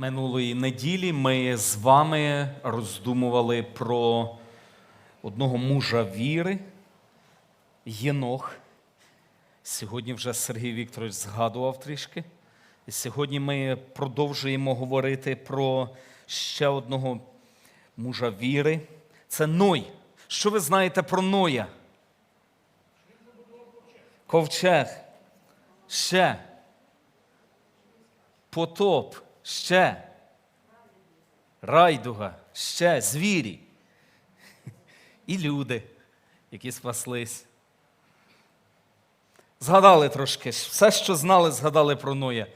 Минулої неділі ми з вами роздумували про одного мужа віри, Єнох. Сьогодні вже Сергій Вікторович згадував трішки. І сьогодні ми продовжуємо говорити про ще одного мужа віри. Це Ной. Що ви знаєте про Ноя? Ковчег. Ще. Потоп. Ще. Райдуга. Ще. Звірі. І люди, які спаслись. Згадали трошки. Все, що знали, згадали про Ноя.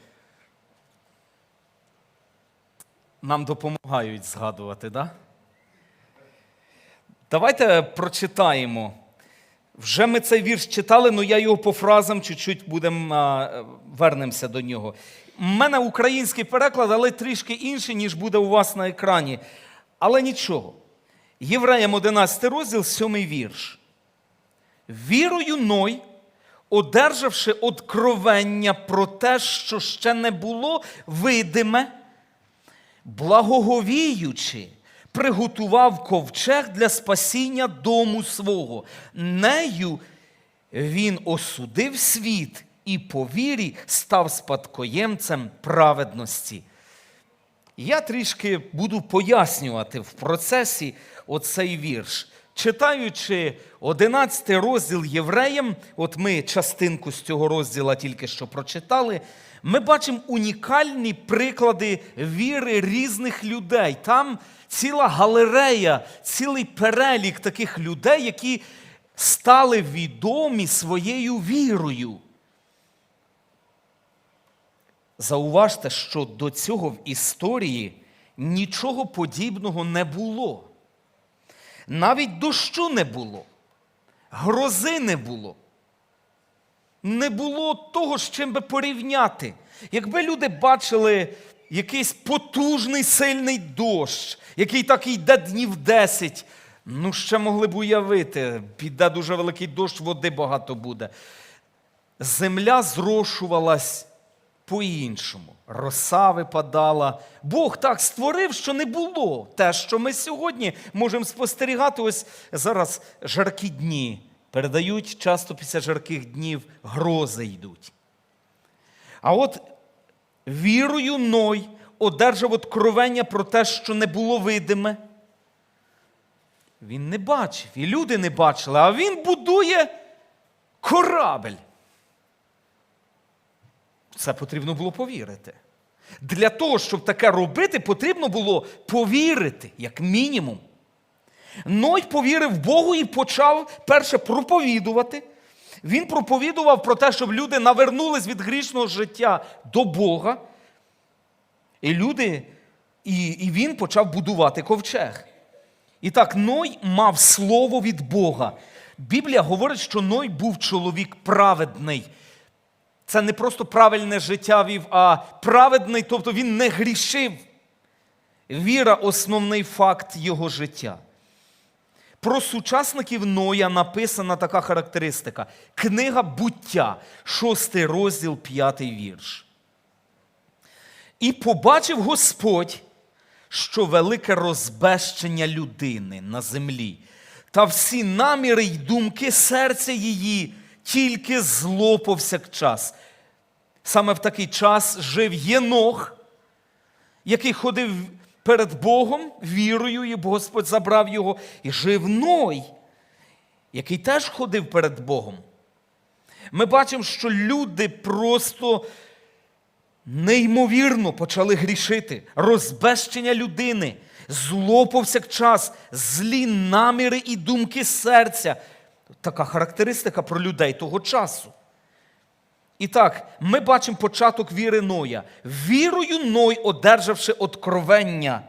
Нам допомагають згадувати? Да? Давайте прочитаємо. Вже ми цей вірш читали, але я його по фразам чуть-чуть будемо вернемося до нього. У мене український переклад, але трішки інший, ніж буде у вас на екрані. Але нічого. Євреям 11 розділ, 7 вірш. Вірою Ной, одержавши откровення про те, що ще не було видиме, благоговіючи, приготував ковчег для спасіння дому свого. Нею він осудив світ і по вірі став спадкоємцем праведності. Я трішки буду пояснювати в процесі оцей вірш. Читаючи 11 розділ Євреям, от ми частинку з цього розділа тільки що прочитали, ми бачимо унікальні приклади віри різних людей. Там ціла галерея, цілий перелік таких людей, які стали відомі своєю вірою. Зауважте, що до цього в історії нічого подібного не було. Навіть дощу не було, грози не було. Не було того, з чим би порівняти. Якби люди бачили якийсь потужний сильний дощ, який так йде днів 10, ну ще могли б уявити, піде дуже великий дощ, води багато буде. Земля зрошувалась по-іншому. Роса випадала. Бог так створив, що не було те, що ми сьогодні можемо спостерігати. Ось зараз жаркі дні. Передають часто після жарких днів грози йдуть. А от вірою Ной одержав откровення про те, що не було видиме. Він не бачив, і люди не бачили, а він будує корабель. Це потрібно було повірити. Для того, щоб таке робити, потрібно було повірити, як мінімум. Ной повірив Богу і почав перше проповідувати. Він проповідував про те, щоб люди навернулись від грішного життя до Бога. І люди, і, і він почав будувати ковчег. І так, Ной мав слово від Бога. Біблія говорить, що Ной був чоловік праведний. Це не просто правильне життя вів, а праведний, тобто він не грішив. Віра основний факт його життя. Про сучасників Ноя написана така характеристика. Книга буття, шостий розділ, п'ятий вірш. І побачив Господь, що велике розбещення людини на землі, та всі наміри й думки серця її тільки зло повсякчас. Саме в такий час жив Єнох, який ходив перед Богом вірою, і Господь забрав його, і жив Ной, який теж ходив перед Богом. Ми бачимо, що люди просто неймовірно почали грішити, розбещення людини, зло повсякчас, злі наміри і думки серця. Така характеристика про людей того часу. І так, ми бачимо початок віри Ноя. Вірою Ной, одержавши откровення.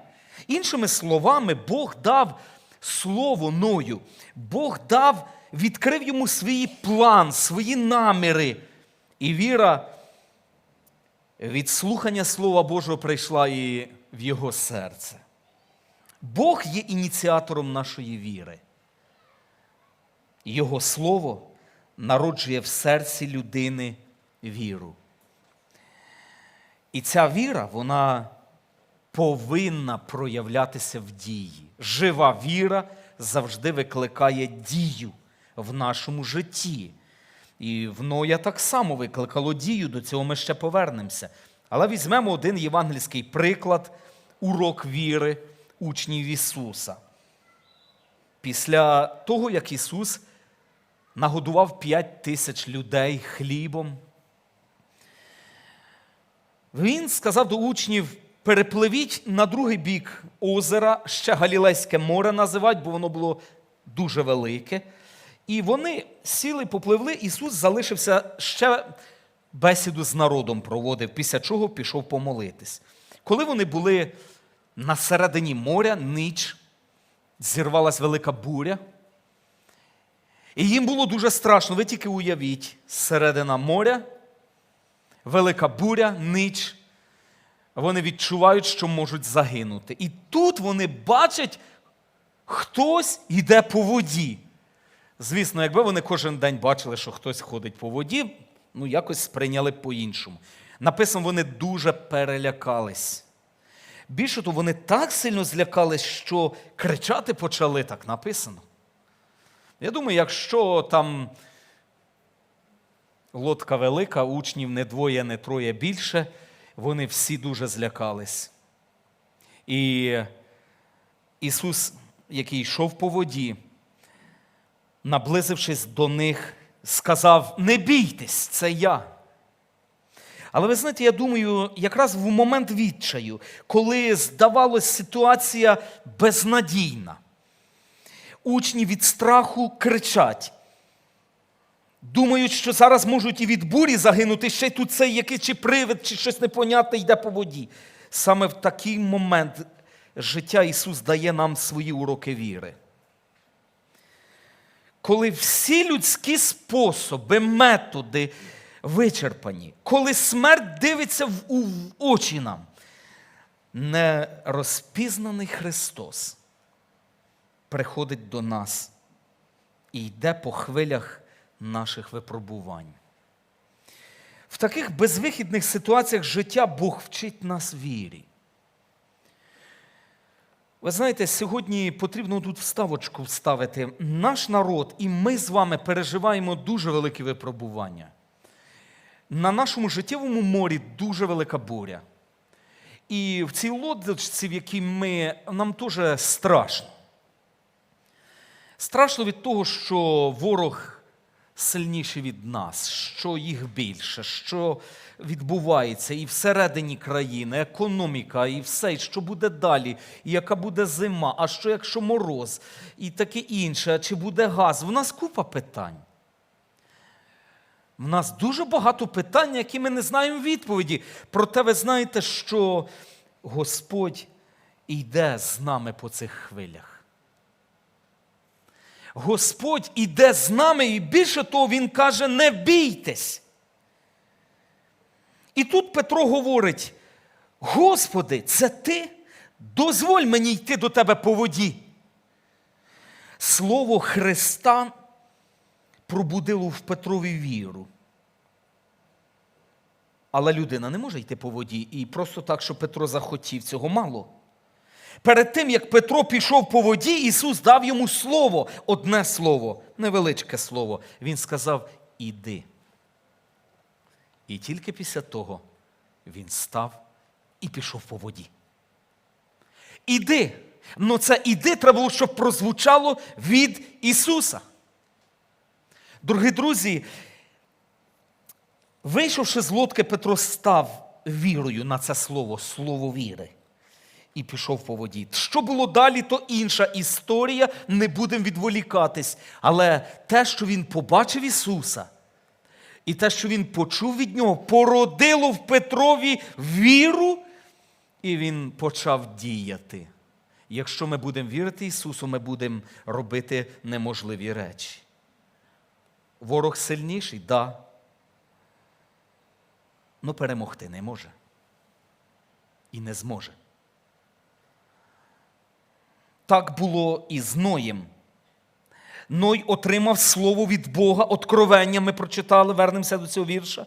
Іншими словами, Бог дав слово Ною. Бог дав, відкрив йому свій план, свої наміри. І віра від слухання Слова Божого прийшла і в його серце. Бог є ініціатором нашої віри. Його слово народжує в серці людини віру. І ця віра, вона повинна проявлятися в дії. Жива віра завжди викликає дію в нашому житті. І в Ноя так само викликало дію, до цього ми ще повернемося. Але візьмемо один євангельський приклад, урок віри учнів Ісуса. Після того, як Ісус нагодував п'ять тисяч людей хлібом, він сказав до учнів: перепливіть на другий бік озера, ще Галілейське море називають, бо воно було дуже велике. І вони сіли, попливли, Ісус залишився ще бесіду з народом проводив, після чого пішов помолитись. Коли вони були на середині моря, ніч, зірвалась велика буря. І їм було дуже страшно. Ви тільки уявіть, середина моря, велика буря, ніч. Вони відчувають, що можуть загинути. І тут вони бачать, хтось йде по воді. Звісно, якби вони кожен день бачили, що хтось ходить по воді, ну якось сприйняли по-іншому. Написано, вони дуже перелякались. Більше того, вони так сильно злякались, що кричати почали, так написано. Я думаю, якщо там лодка велика, учнів не двоє, не троє більше, вони всі дуже злякались. І Ісус, який йшов по воді, наблизившись до них, сказав: Не бійтесь, це я. Але ви знаєте, я думаю, якраз в момент відчаю, коли здавалось ситуація безнадійна, учні від страху кричать. Думають, що зараз можуть і від бурі загинути, ще й тут цей який чи привид, чи щось непонятне йде по воді. Саме в такий момент життя Ісус дає нам свої уроки віри. Коли всі людські способи, методи вичерпані, коли смерть дивиться в, очі нам, нерозпізнаний Христос приходить до нас і йде по хвилях наших випробувань. В таких безвихідних ситуаціях життя Бог вчить нас вірі. Ви знаєте, сьогодні потрібно тут вставочку вставити. Наш народ і ми з вами переживаємо дуже великі випробування. На нашому життєвому морі дуже велика буря. І в цій лодочці, в якій ми, нам теж страшно. Страшно від того, що ворог сильніший від нас, що їх більше, що відбувається і всередині країни, економіка, і все, і що буде далі, і яка буде зима, а що якщо мороз, і таке інше, а чи буде газ. В нас купа питань. В нас дуже багато питань, які ми не знаємо відповіді. Проте ви знаєте, що Господь йде з нами по цих хвилях. Господь іде з нами, і більше того, Він каже: не бійтесь. І тут Петро говорить: Господи, це ти? Дозволь мені йти до тебе по воді. Слово Христа пробудило в Петрові віру. Але людина не може йти по воді і просто так, що Петро захотів, цього мало. Перед тим, як Петро пішов по воді, Ісус дав йому слово, одне слово, невеличке слово. Він сказав: Іди. І тільки після того він став і пішов по воді. Іди. Ну це іди треба було, щоб прозвучало від Ісуса. Дорогі друзі, вийшовши з лодки, Петро став вірою на це слово, слово віри. І пішов по воді. Що було далі, то інша історія, не будемо відволікатись. Але те, що він побачив Ісуса, і те, що він почув від нього, породило в Петрові віру, і він почав діяти. Якщо ми будемо вірити Ісусу, ми будемо робити неможливі речі. Ворог сильніший, так. Да. Ну перемогти не може. І не зможе. Так було і з Ноєм. Ной отримав слово від Бога, откровення ми прочитали, вернемося до цього вірша.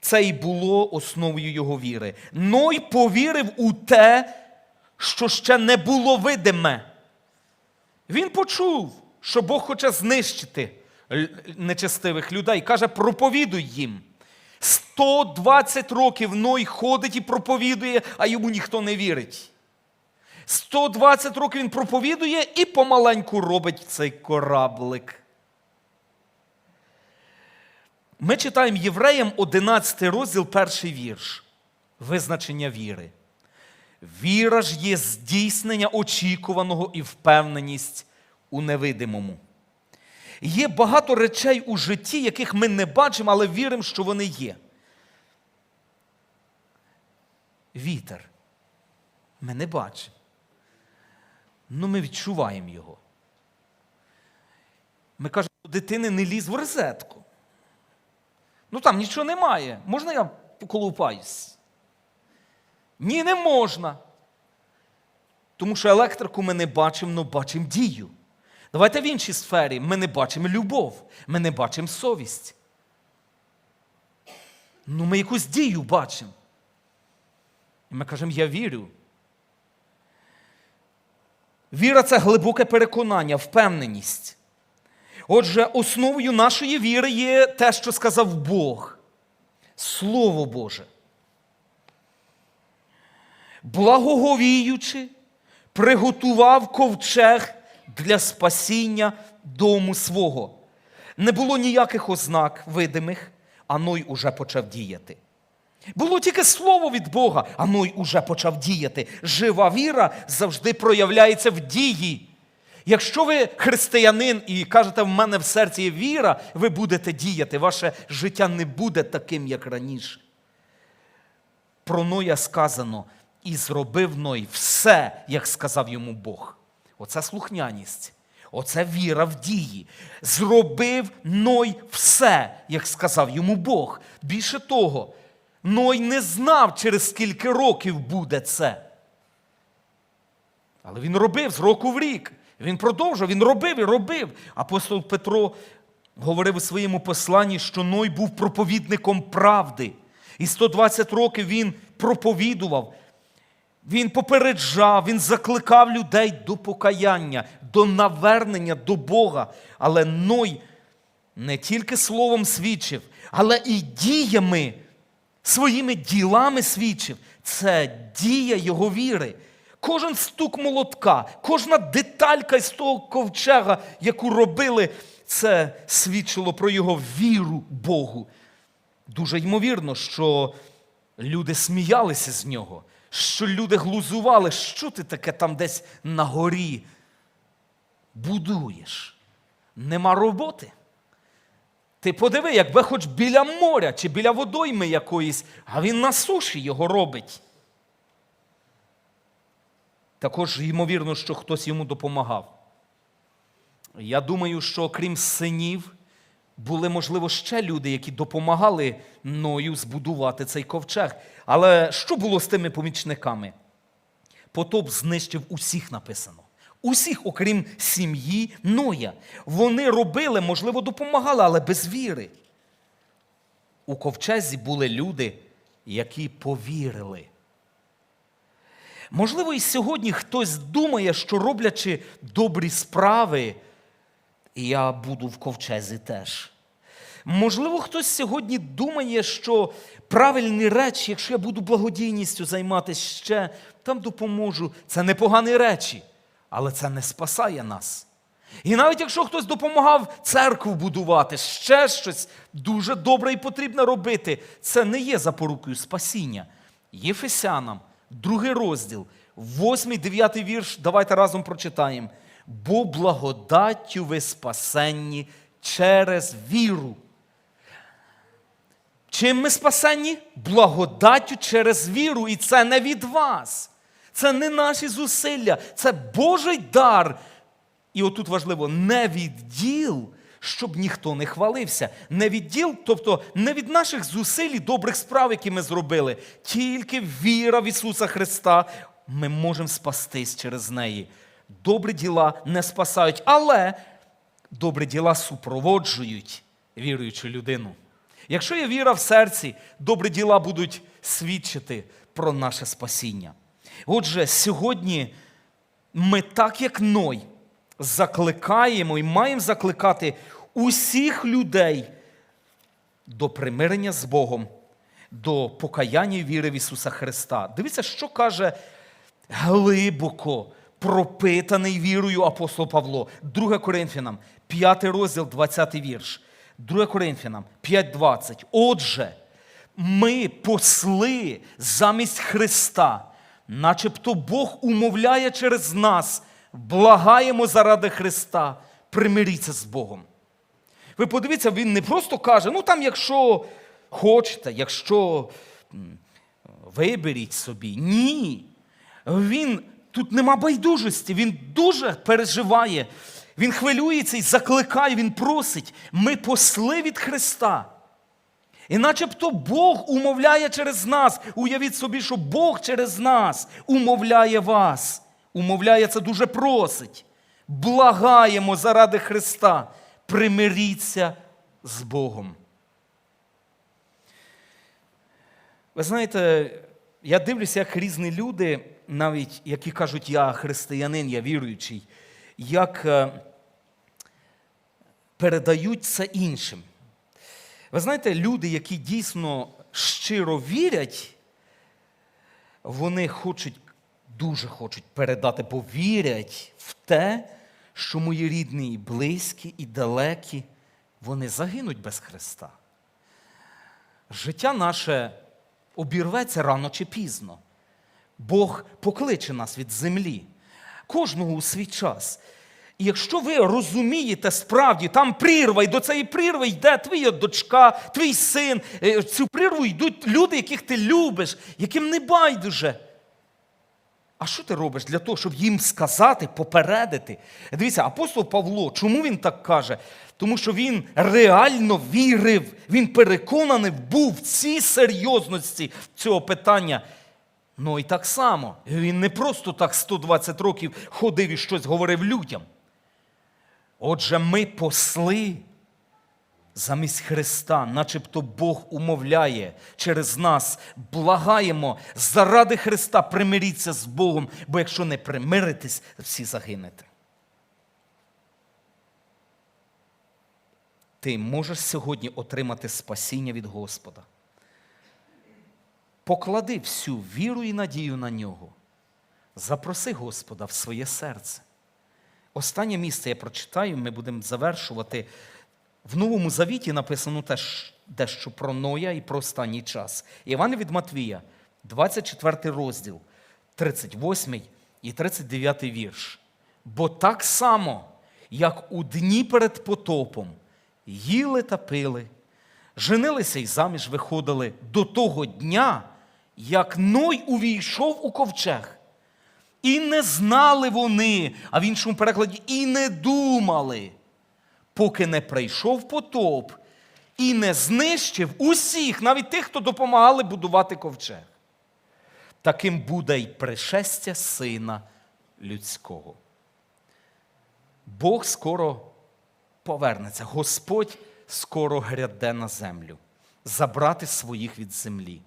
Це і було основою його віри. Ной повірив у те, що ще не було видиме. Він почув, що Бог хоче знищити нечестивих людей. Каже, проповідуй їм. 120 років Ной ходить і проповідує, а йому ніхто не вірить. 120 років він проповідує і помаленьку робить цей кораблик. Ми читаємо Євреям 11 розділ, перший вірш. Визначення віри. Віра ж є здійснення очікуваного і впевненість у невидимому. Є багато речей у житті, яких ми не бачимо, але віримо, що вони є. Вітер. Ми не бачимо. Ну, ми відчуваємо його. Ми кажемо, до дитини не лізь в розетку. Ну там нічого немає. Можна я поколупаюсь? Ні, не можна. Тому що електрику ми не бачимо, але бачимо дію. Давайте в іншій сфері ми не бачимо любов, ми не бачимо совість. Ну, ми якусь дію бачимо. І ми кажемо, я вірю. Віра це глибоке переконання, впевненість. Отже, основою нашої віри є те, що сказав Бог. Слово Боже. Благоговіючи, приготував ковчег для спасіння дому свого. Не було ніяких ознак видимих, а Ной уже почав діяти. Було тільки слово від Бога, а Ной уже почав діяти. Жива віра завжди проявляється в дії. Якщо ви християнин і кажете, в мене в серці є віра, ви будете діяти. Ваше життя не буде таким, як раніше. Про Ноя сказано, і зробив Ной все, як сказав йому Бог. Оце слухняність. Оце віра в дії. Зробив Ной все, як сказав йому Бог. Більше того, Ной не знав, через скільки років буде це. Але він робив з року в рік. Він продовжував, він робив і робив. Апостол Петро говорив у своєму посланні, що Ной був проповідником правди. І 120 років він проповідував. Він попереджав, він закликав людей до покаяння, до навернення до Бога. Але Ной не тільки словом свідчив, але і діями, своїми ділами свідчив. Це дія його віри. Кожен стук молотка, кожна деталька з того ковчега, яку робили, це свідчило про його віру Богу. Дуже ймовірно, що люди сміялися з нього, що люди глузували, що ти таке там десь на горі будуєш. Нема роботи. Ти подиви, якби хоч біля моря чи біля водойми якоїсь, а він на суші його робить. Також ймовірно, що хтось йому допомагав. Я думаю, що крім синів, були, можливо, ще люди, які допомагали Ною збудувати цей ковчег. Але що було з тими помічниками? Потоп знищив усіх написано. Усіх, окрім сім'ї Ноя. Вони робили, можливо, допомагали, але без віри. У ковчезі були люди, які повірили. Можливо, і сьогодні хтось думає, що роблячи добрі справи, я буду в ковчезі теж. Можливо, хтось сьогодні думає, що правильні речі, якщо я буду благодійністю займатися ще, там допоможу. Це непогані речі, але це не спасає нас. І навіть якщо хтось допомагав церкву будувати, ще щось дуже добре і потрібно робити, це не є запорукою спасіння. Єфесянам, другий розділ, восьмий, дев'ятий вірш, давайте разом прочитаємо. Бо благодаттю ви спасенні через віру. Чим ми спасенні? Благодаттю через віру. І це не від вас. Це не наші зусилля, це Божий дар. І отут важливо, не від діл, щоб ніхто не хвалився. Не від діл, тобто не від наших зусиль і добрих справ, які ми зробили. Тільки віра в Ісуса Христа, ми можемо спастись через неї. Добрі діла не спасають, але добрі діла супроводжують віруючу людину. Якщо є віра в серці, добрі діла будуть свідчити про наше спасіння. Отже, сьогодні ми, так як Ной, закликаємо і маємо закликати усіх людей до примирення з Богом, до покаяння і віри в Ісуса Христа. Дивіться, що каже глибоко пропитаний вірою апостол Павло. 2 Коринфянам, 5 розділ, 20 вірш. 2 Коринфянам 5.20. Отже, ми посли замість Христа, начебто Бог умовляє через нас, благаємо заради Христа, примиріться з Богом. Ви подивіться, він не просто каже, ну там, якщо хочете, якщо виберіть собі. Ні. Він тут нема байдужості, він дуже переживає, він хвилюється і закликає, він просить. Ми посли від Христа. І начебто Бог умовляє через нас. Уявіть собі, що Бог через нас умовляє вас. Умовляє це дуже просить. Благаємо заради Христа. Примиріться з Богом. Ви знаєте, я дивлюся, як різні люди, навіть які кажуть, я християнин, я віруючий, як е, передають це іншим. Ви знаєте, люди, які дійсно щиро вірять, вони хочуть, дуже хочуть передати, бо вірять в те, що мої рідні і близькі, і далекі, вони загинуть без Христа. Життя наше обірветься рано чи пізно. Бог покличе нас від землі, кожного у свій час. І якщо ви розумієте справді, там прірва, і до цієї прірви йде твоя дочка, твій син, е, в цю прірву йдуть люди, яких ти любиш, яким не байдуже. А що ти робиш для того, щоб їм сказати, попередити? Дивіться, апостол Павло, чому він так каже? Тому що він реально вірив, він переконаний був в цій серйозності цього питання. Ну і так само, він не просто так 120 років ходив і щось говорив людям. Отже, ми посли замість Христа, начебто Бог умовляє через нас, благаємо заради Христа примиріться з Богом, бо якщо не примиритесь, всі загинете. Ти можеш сьогодні отримати спасіння від Господа. Поклади всю віру і надію на нього. Запроси Господа в своє серце. Останнє місце я прочитаю, ми будемо завершувати. В Новому Завіті написано теж дещо про Ноя і про останній час. Іван від Матвія, 24 розділ, 38 і 39 вірш. Бо так само, як у дні перед потопом, їли та пили, женилися і заміж виходили до того дня, як Ной увійшов у ковчег. І не знали вони, а в іншому перекладі, і не думали, поки не прийшов потоп і не знищив усіх, навіть тих, хто допомагали будувати ковчег. Таким буде й пришестя сина людського. Бог скоро повернеться, Господь скоро гряде на землю, забрати своїх від землі.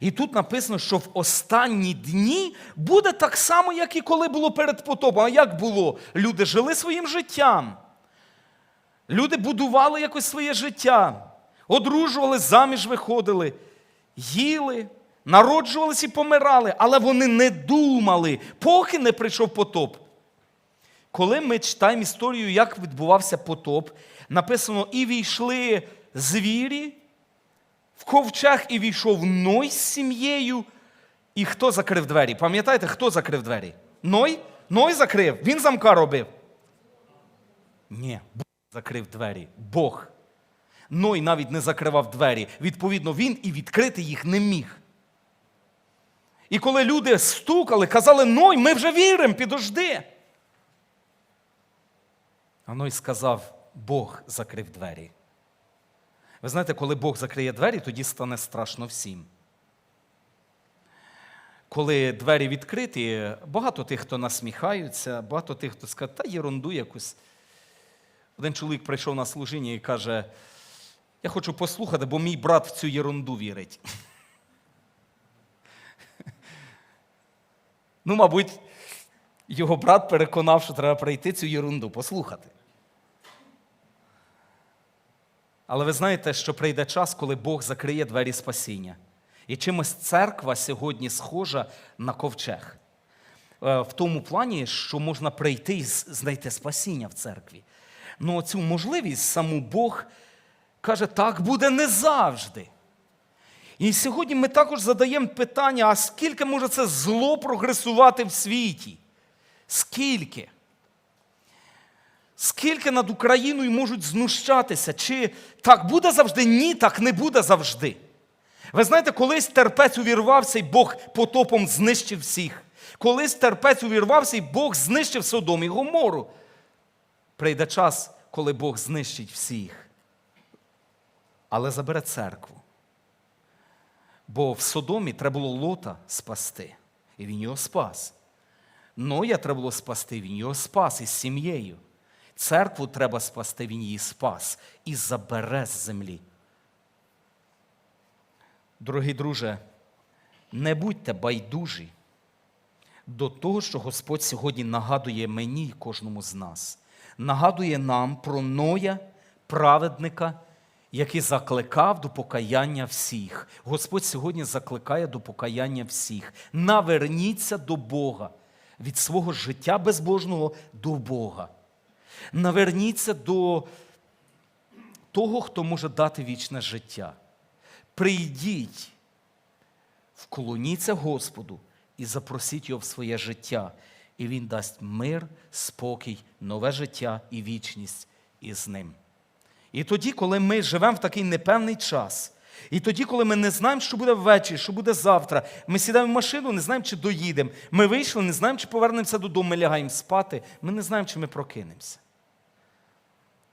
І тут написано, що в останні дні буде так само, як і коли було перед потопом. А як було? Люди жили своїм життям. Люди будували якось своє життя, одружували, заміж виходили, їли, народжувалися і помирали, але вони не думали, поки не прийшов потоп. Коли ми читаємо історію, як відбувався потоп, написано: і війшли звірі, в ковчег і війшов Ной з сім'єю. І хто закрив двері? Пам'ятаєте, хто закрив двері? Ной? Ной закрив. Він замка робив. Ні, Бог закрив двері. Бог. Ной навіть не закривав двері. Відповідно, він і відкрити їх не міг. І коли люди стукали, казали, Ной, ми вже віримо, підожди. А Ной сказав, Бог закрив двері. Ви знаєте, коли Бог закриє двері, тоді стане страшно всім. Коли двері відкриті, багато тих, хто насміхаються, багато тих, хто скаже, та єрунду якусь. Один чоловік прийшов на служіння і каже: Я хочу послухати, бо мій брат в цю єрунду вірить. Ну, мабуть, його брат переконав, що треба прийти цю єрунду, послухати. Але ви знаєте, що прийде час, коли Бог закриє двері спасіння. І чимось церква сьогодні схожа на ковчег. Е, В тому плані, що можна прийти і знайти спасіння в церкві. Ну, цю можливість саму Бог каже, так буде не завжди. І сьогодні ми також задаємо питання: а скільки може це зло прогресувати в світі? Скільки? Скільки над Україною можуть знущатися? Чи так буде завжди? Ні, так не буде завжди. Ви знаєте, колись терпець увірвався, і Бог потопом знищив всіх. Колись терпець увірвався, і Бог знищив Содом і Гомору. Прийде час, коли Бог знищить всіх. Але забере церкву. Бо в Содомі треба було лота спасти, і він його спас. Ноя треба було спасти, він його спас із сім'єю. Церкву треба спасти, він її спас і забере з землі. Дорогий друже, не будьте байдужі до того, що Господь сьогодні нагадує мені і кожному з нас. Нагадує нам про Ноя, праведника, який закликав до покаяння всіх. Господь сьогодні закликає до покаяння всіх. Наверніться до Бога від свого життя безбожного до Бога. Наверніться до того, хто може дати вічне життя. Прийдіть, вклоніться Господу і запросіть його в своє життя, і Він дасть мир, спокій, нове життя і вічність із ним. І тоді, коли ми живемо в такий непевний час, і тоді, коли ми не знаємо, що буде ввечері, що буде завтра, ми сідаємо в машину, не знаємо, чи доїдемо. Ми вийшли, не знаємо, чи повернемося додому, ми лягаємо спати, ми не знаємо, чи ми прокинемося.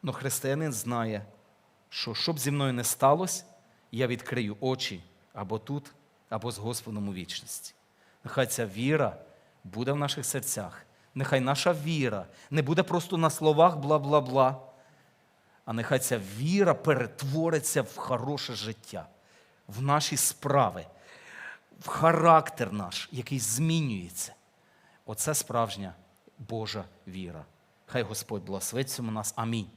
Но християнин знає, що щоб зі мною не сталося, я відкрию очі або тут, або з Господом у вічності. Нехай ця віра буде в наших серцях. Нехай наша віра не буде просто на словах бла-бла-бла, а нехай ця віра перетвориться в хороше життя, в наші справи, в характер наш, який змінюється. Оце справжня Божа віра. Хай Господь благословить цьому нас. Амінь.